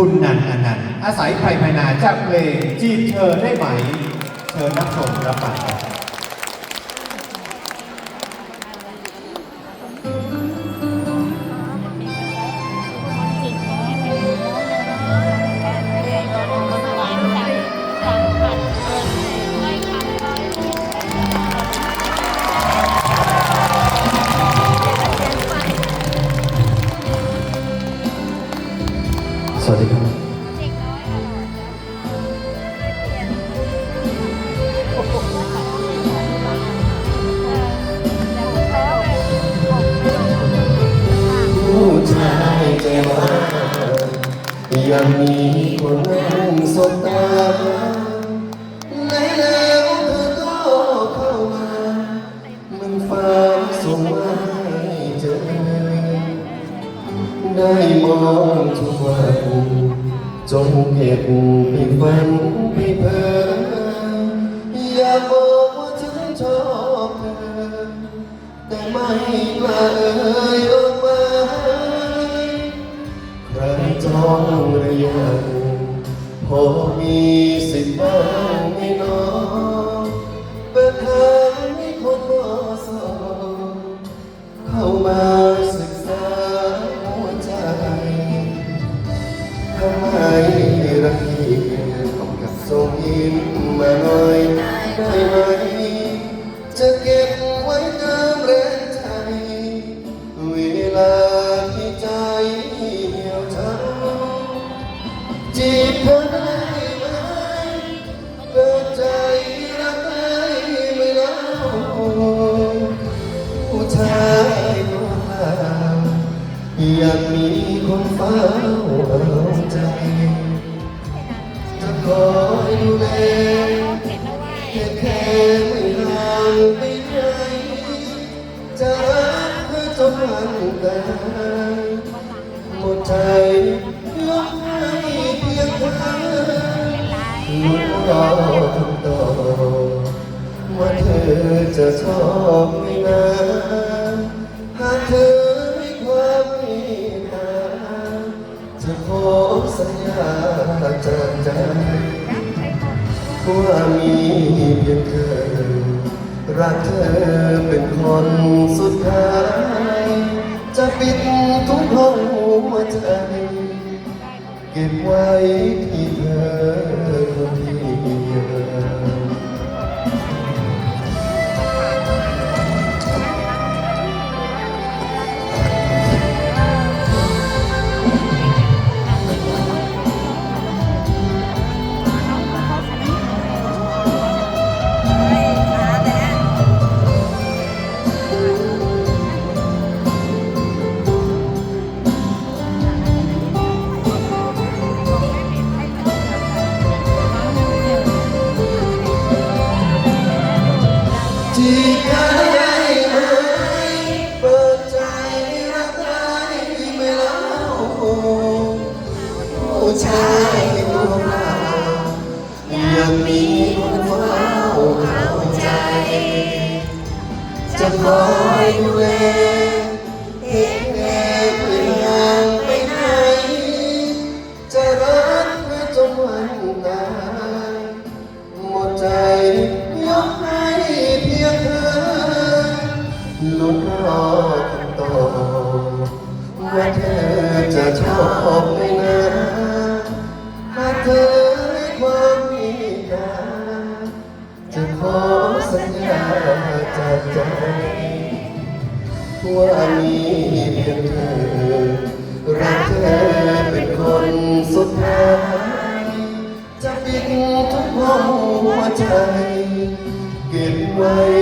คุณนันอนันต์อาศัยไพรพนาจากเพลงจีบเธอได้ไหม เธอนักชมรับฟัง ยังมีคนนั้นสบตาไหนแล้วเธอก็เข้ามามันฟ้าส่งมาให้เจอ ได้มองทุกวันจงเก็บไปฝันไปเพ้ออยากบอกว่าฉันชอบเธอแต่ไม่กล้าเอ่ย พอมีสิทธิ์บ้างไม่น้องเปิดทางนี้คนมอสอเข้ามาศึกษาหัวใจทำไมรักที่ต้องกับส่งยิ้มมาหน่อยได้ไหม อยากมีคนเฝ้าเอาใจจะคอยดูแลแค่แค่ไม่ห่างไปไหนจะรักเธอจนวันตายหมดใจยกให้เพียงเธอลุ้นรอคำตอบว่าเธอจะชอบไม่นาน จากใจว่ามีเพียงเธอ รักเธอเป็นคนสุดท้าย จะปิดทุกห้องหัวใจ เก็บไว้ที่เธอคนเดียว ชายตัวเล่ายังมีคนเฝ้าเข้าใจ จะคอยดูแล สัญญาจากใจว่ามีเพียงเธอ รักเธอเป็นคนสุดท้าย จะปิดทุกห้องหัวใจ เก็บไว้